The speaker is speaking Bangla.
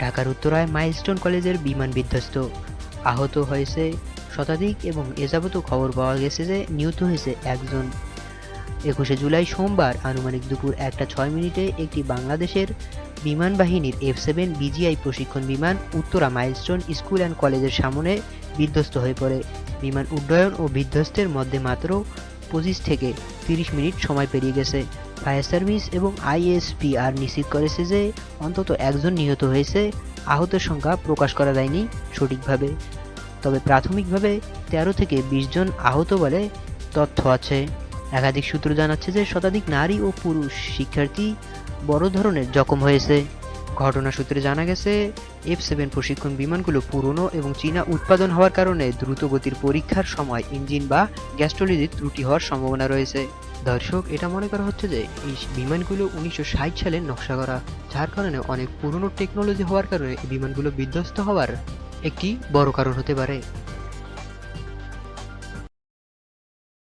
ঢাকার উত্তরায় মাইলস্টোন কলেজের বিমান বিধ্বস্ত। আহত হয়েছে শতাধিক এবং এ খবর পাওয়া গেছে যে নিহত হয়েছে একজন। একুশে জুলাই সোমবার আনুমানিক দুপুর একটা ছয় মিনিটে একটি বাংলাদেশের বিমান বাহিনীর এফ সেভেন বিজিআই প্রশিক্ষণ বিমান উত্তরা মাইলস্টোন স্কুল অ্যান্ড কলেজের সামনে বিধ্বস্ত হয়ে পড়ে। বিমান উড্ডয়ন ও বিধ্বস্তের মধ্যে মাত্র পঁচিশ থেকে তিরিশ মিনিট সময় পেরিয়ে গেছে। ফায়ার সার্ভিস এবং আইএসপি আর নিশ্চিত করেছে যে অন্তত একজন নিহত হয়েছে। আহতের সংখ্যা প্রকাশ করা যায়নি সঠিকভাবে। তবে প্রাথমিকভাবে তেরো থেকে বিশ জন আহত বলে তথ্য আছে। একাধিক সূত্র জানাচ্ছে যে শতাধিক নারী ও পুরুষ শিক্ষার্থী বড় ধরনের জখম হয়েছে। ঘটনা সূত্রে জানা গেছে, এফ সেভেন প্রশিক্ষণ বিমানগুলো পুরনো এবং চীনা উৎপাদন হওয়ার কারণে দ্রুতগতির পরীক্ষার সময় ইঞ্জিন বা গ্যাস্ট্রোলিজির ত্রুটি হওয়ার সম্ভাবনা রয়েছে। দর্শক, এটা মনে করা হচ্ছে যে এই বিমানগুলো উনিশশো ষাট সালে নকশা করা, যার কারণে অনেক পুরনো টেকনোলজি হওয়ার কারণে এই বিমানগুলো বিধ্বস্ত হওয়ার একটি বড় কারণ হতে পারে।